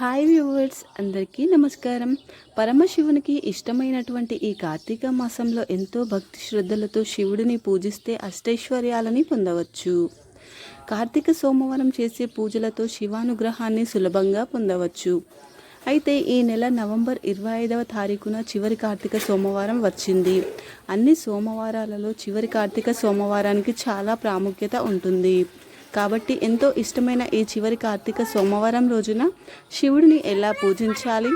Hi viewers అందరికీ నమస్కారం. పరమశివునికి ఇష్టమైనటువంటి ఈ కార్తీక మాసంలో ఎంతో భక్తి శ్రద్ధలతో శివుడిని పూజిస్తే అష్టైశ్వర్యాలని పొందవచ్చు. కార్తీక సోమవారం చేసే పూజలతో శివానుగ్రహాన్ని సులభంగా పొందవచ్చు. అయితే ఈ నెల నవంబర్ ఇరవై ఐదవ తారీఖున చివరి కార్తీక సోమవారం వచ్చింది. అన్ని సోమవారాలలో చివరి కార్తీక సోమవారానికి చాలా ప్రాముఖ్యత ఉంటుంది. కాబట్టి ఎంతో ఇష్టమైన ఈ చివరి కార్తీక సోమవారం రోజున శివుడిని ఎలా పూజించాలి?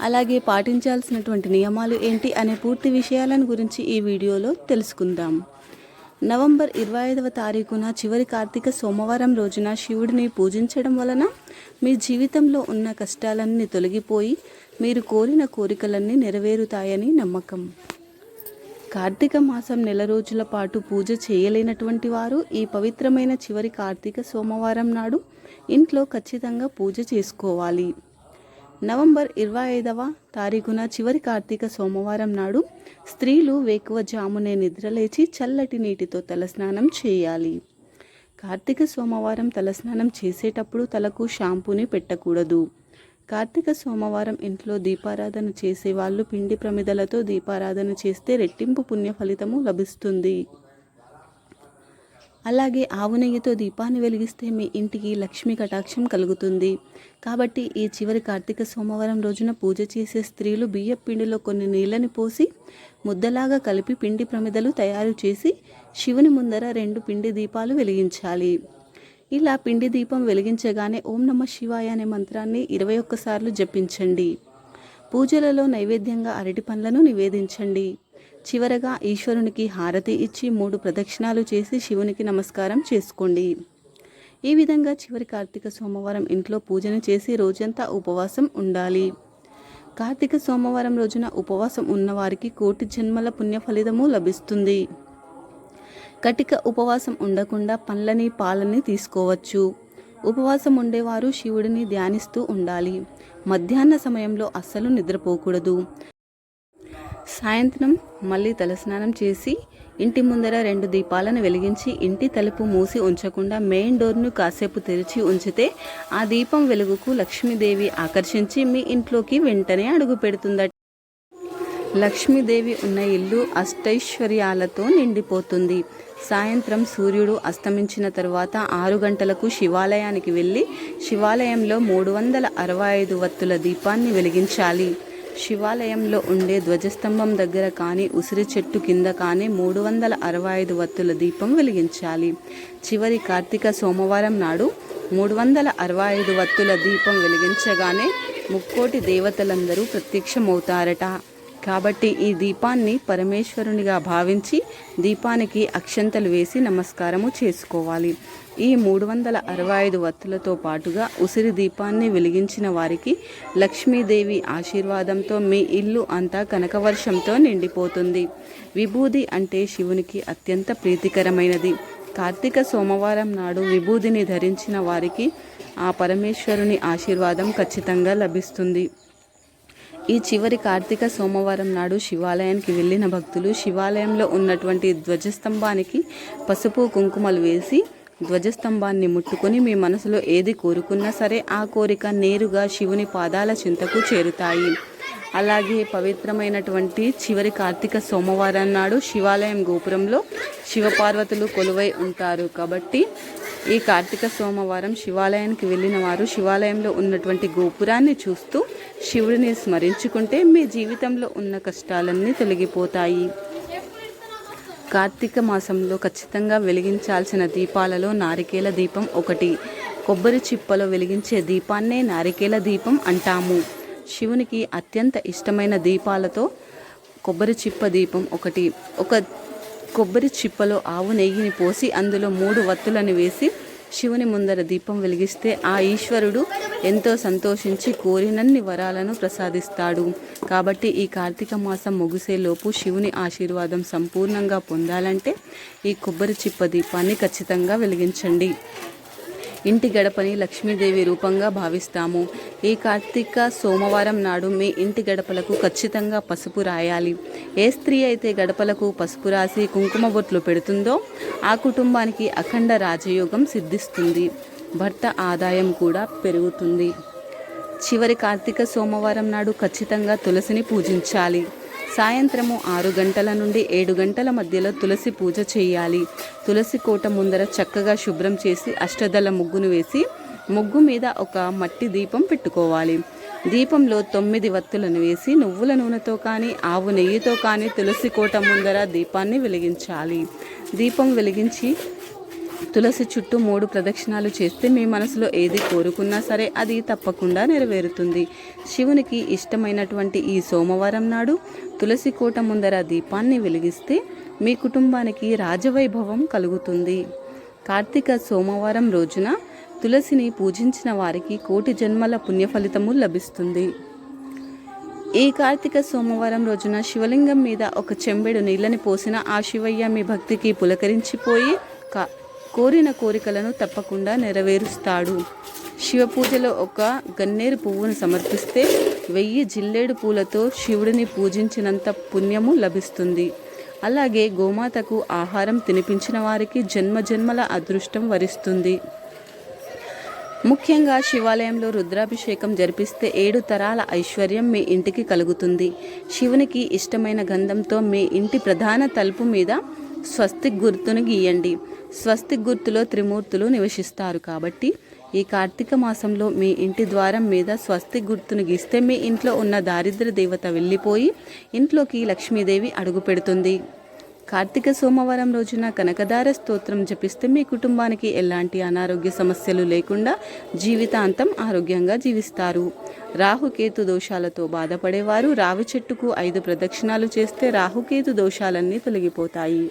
అలాగే పాటించాల్సినటువంటి నియమాలు ఏంటి అనే పూర్తి విషయాలను గురించి ఈ వీడియోలో తెలుసుకుందాం. నవంబర్ ఇరవై ఐదవ తారీఖున చివరి కార్తీక సోమవారం రోజున శివుడిని పూజించడం వలన మీ జీవితంలో ఉన్న కష్టాలన్నీ తొలగిపోయి మీరు కోరిన కోరికలన్నీ నెరవేరుతాయని నమ్మకం. కార్తీక మాసం నెల రోజుల పాటు పూజ చేయలేనటువంటి వారు ఈ పవిత్రమైన చివరి కార్తీక సోమవారం నాడు ఇంట్లో ఖచ్చితంగా పూజ చేసుకోవాలి. నవంబర్ ఇరవై ఐదవ తారీఖున చివరి కార్తీక సోమవారం నాడు స్త్రీలు వేకువ జామునే నిద్రలేచి చల్లటి నీటితో తలస్నానం చేయాలి. కార్తీక సోమవారం తలస్నానం చేసేటప్పుడు తలకు షాంపూని పెట్టకూడదు. కార్తీక సోమవారం ఇంట్లో దీపారాధన చేసే వాళ్ళు పిండి ప్రమిదలతో దీపారాధన చేస్తే రెట్టింపు పుణ్య ఫలితము లభిస్తుంది. అలాగే ఆవు నెయ్యితో దీపాన్ని వెలిగిస్తే మీ ఇంటికి లక్ష్మీ కటాక్షం కలుగుతుంది. కాబట్టి ఈ చివరి కార్తీక సోమవారం రోజున పూజ చేసే స్త్రీలు బియ్య పిండిలో కొన్ని నీళ్ళని పోసి ముద్దలాగా కలిపి పిండి ప్రమిదలు తయారు చేసి శివుని ముందర రెండు పిండి దీపాలు వెలిగించాలి. ఇలా పిండి దీపం వెలిగించగానే ఓం నమ శివాయ అనే మంత్రాన్ని ఇరవై ఒక్కసార్లు జపించండి. పూజలలో నైవేద్యంగా అరటి పండ్లను నివేదించండి. చివరగా ఈశ్వరునికి హారతి ఇచ్చి మూడు ప్రదక్షిణాలు చేసి శివునికి నమస్కారం చేసుకోండి. ఈ విధంగా చివరి కార్తీక సోమవారం ఇంట్లో పూజను చేసి రోజంతా ఉపవాసం ఉండాలి. కార్తీక సోమవారం రోజున ఉపవాసం ఉన్నవారికి కోటి జన్మల పుణ్య ఫలితము లభిస్తుంది. కటిక ఉపవాసం ఉండకుండా పండ్లని పాలని తీసుకోవచ్చు. ఉపవాసం ఉండేవారు శివుడిని ధ్యానిస్తూ ఉండాలి. మధ్యాహ్న సమయంలో అస్సలు నిద్రపోకూడదు. సాయంత్రం మళ్ళీ తలస్నానం చేసి ఇంటి ముందర రెండు దీపాలను వెలిగించి ఇంటి తలుపు మూసి ఉంచకుండా మెయిన్ డోర్ను కాసేపు తెరిచి ఉంచితే ఆ దీపం వెలుగుకు లక్ష్మీదేవి ఆకర్షించి మీ ఇంట్లోకి వెంటనే అడుగు పెడుతుందట. లక్ష్మీదేవి ఉన్న ఇల్లు అష్టైశ్వర్యాలతో నిండిపోతుంది. సాయంత్రం సూర్యుడు అస్తమించిన తరువాత ఆరు గంటలకు శివాలయానికి వెళ్ళి శివాలయంలో మూడు వందల అరవై ఐదు వత్తుల దీపాన్ని వెలిగించాలి. శివాలయంలో ఉండే ధ్వజస్తంభం దగ్గర కానీ ఉసిరి చెట్టు కింద కానీ మూడు వందల అరవై ఐదు వత్తుల దీపం వెలిగించాలి. చివరి కార్తీక సోమవారం నాడు మూడు వందల అరవై ఐదు వత్తుల దీపం వెలిగించగానే ముక్కోటి దేవతలందరూ ప్రత్యక్షమవుతారట. కాబట్టి ఈ దీపాన్ని పరమేశ్వరునిగా భావించి దీపానికి అక్షంతలు వేసి నమస్కారము చేసుకోవాలి. ఈ మూడు వందల అరవై ఐదు వత్తులతో పాటుగా ఉసిరి దీపాన్ని వెలిగించిన వారికి లక్ష్మీదేవి ఆశీర్వాదంతో మీ ఇల్లు అంతా కనకవర్షంతో నిండిపోతుంది. విభూది అంటే శివునికి అత్యంత ప్రీతికరమైనది. కార్తీక సోమవారం నాడు విభూదిని ధరించిన వారికి ఆ పరమేశ్వరుని ఆశీర్వాదం ఖచ్చితంగా లభిస్తుంది. ఈ చివరి కార్తీక సోమవారం నాడు శివాలయానికి వెళ్ళిన భక్తులు శివాలయంలో ఉన్నటువంటి ధ్వజస్తంభానికి పసుపు కుంకుమలు వేసి ధ్వజస్తంభాన్ని ముట్టుకొని మీ మనసులో ఏది కోరుకున్నా సరే ఆ కోరిక నేరుగా శివుని పాదాల చింతకు చేరుతాయి. అలాగే పవిత్రమైనటువంటి చివరి కార్తీక సోమవారం నాడు శివాలయం గోపురంలో శివపార్వతులు కొలువై ఉంటారు. కాబట్టి ఈ కార్తీక సోమవారం శివాలయానికి వెళ్ళిన వారు శివాలయంలో ఉన్నటువంటి గోపురాన్ని చూస్తూ శివుడిని స్మరించుకుంటే మీ జీవితంలో ఉన్న కష్టాలన్నీ తొలగిపోతాయి. కార్తీక మాసంలో ఖచ్చితంగా వెలిగించాల్సిన దీపాలలో నారికేల దీపం ఒకటి. కొబ్బరి చిప్పలో వెలిగించే దీపాన్నే నారికేల దీపం అంటాము. శివునికి అత్యంత ఇష్టమైన దీపాలతో కొబ్బరి చిప్ప దీపం ఒకటి. ఒక కొబ్బరి చిప్పలో ఆవు నెయ్యిని పోసి అందులో మూడు వత్తులను వేసి శివుని ముందర దీపం వెలిగిస్తే ఆ ఈశ్వరుడు ఎంతో సంతోషించి కోరినన్ని వరాలను ప్రసాదిస్తాడు. కాబట్టి ఈ కార్తీక మాసం ముగిసేలోపు శివుని ఆశీర్వాదం సంపూర్ణంగా పొందాలంటే ఈ కొబ్బరి చిప్ప దీపాన్ని ఖచ్చితంగా వెలిగించండి. ఇంటి గడపని లక్ష్మీదేవి రూపంగా భావిస్తాము. ఈ కార్తీక సోమవారం నాడు మీ ఇంటి గడపలకు ఖచ్చితంగా పసుపు రాయాలి. ఏ స్త్రీ అయితే గడపలకు పసుపు రాసి కుంకుమ బొట్లు పెడుతుందో ఆ కుటుంబానికి అఖండ రాజయోగం సిద్ధిస్తుంది. భర్త ఆదాయం కూడా పెరుగుతుంది. చివరి కార్తీక సోమవారం నాడు ఖచ్చితంగా తులసిని పూజించాలి. సాయంత్రము ఆరు గంటల నుండి ఏడు గంటల మధ్యలో తులసి పూజ చేయాలి. తులసి కోట ముందర చక్కగా శుభ్రం చేసి అష్టదళ ముగ్గును వేసి ముగ్గు మీద ఒక మట్టి దీపం పెట్టుకోవాలి. దీపంలో తొమ్మిది వత్తులను వేసి నువ్వుల నూనెతో కానీ ఆవు నెయ్యితో కానీ తులసి కోట ముందర దీపాన్ని వెలిగించాలి. దీపం వెలిగించి తులసి చుట్టూ మూడు ప్రదక్షిణాలు చేస్తే మీ మనసులో ఏది కోరుకున్నా సరే అది తప్పకుండా నెరవేరుతుంది. శివునికి ఇష్టమైనటువంటి ఈ సోమవారం నాడు తులసి కోట ముందర దీపాన్ని వెలిగిస్తే మీ కుటుంబానికి రాజవైభవం కలుగుతుంది. కార్తీక సోమవారం రోజున తులసిని పూజించిన వారికి కోటి జన్మల పుణ్యఫలితము లభిస్తుంది. ఈ కార్తీక సోమవారం రోజున శివలింగం మీద ఒక చెంబెడు నీళ్ళని పోసిన ఆ శివయ్య మీ భక్తికి పులకరించిపోయి కా కోరిన కోరికలను తప్పకుండా నెరవేరుస్తాడు. శివ పూజలో ఒక గన్నేరు పువ్వును సమర్పిస్తే వెయ్యి జిల్లేడు పూలతో శివుడిని పూజించినంత పుణ్యము లభిస్తుంది. అలాగే గోమాతకు ఆహారం తినిపించిన వారికి జన్మ జన్మల అదృష్టం వరిస్తుంది. ముఖ్యంగా శివాలయంలో రుద్రాభిషేకం జరిపిస్తే ఏడు తరాల ఐశ్వర్యం మీ ఇంటికి కలుగుతుంది. శివునికి ఇష్టమైన గంధంతో మీ ఇంటి ప్రధాన తలుపు మీద స్వస్తిక్ గుర్తును గీయండి. స్వస్తిక్ గుర్తులో త్రిమూర్తులు నివసిస్తారు కాబట్టి ఈ కార్తీక మాసంలో మీ ఇంటి ద్వారం మీద స్వస్తిక్ గుర్తును గీస్తే మీ ఇంట్లో ఉన్న దారిద్ర దేవత వెళ్ళిపోయి ఇంట్లోకి లక్ష్మీదేవి అడుగు పెడుతుంది. కార్తీక సోమవారం రోజున కనకదార స్తోత్రం జపిస్తే మీ కుటుంబానికి ఎలాంటి అనారోగ్య సమస్యలు లేకుండా జీవితాంతం ఆరోగ్యంగా జీవిస్తారు. రాహుకేతు దోషాలతో బాధపడేవారు రావి చెట్టుకు ఐదు ప్రదక్షిణాలు చేస్తే రాహుకేతు దోషాలన్నీ తొలగిపోతాయి.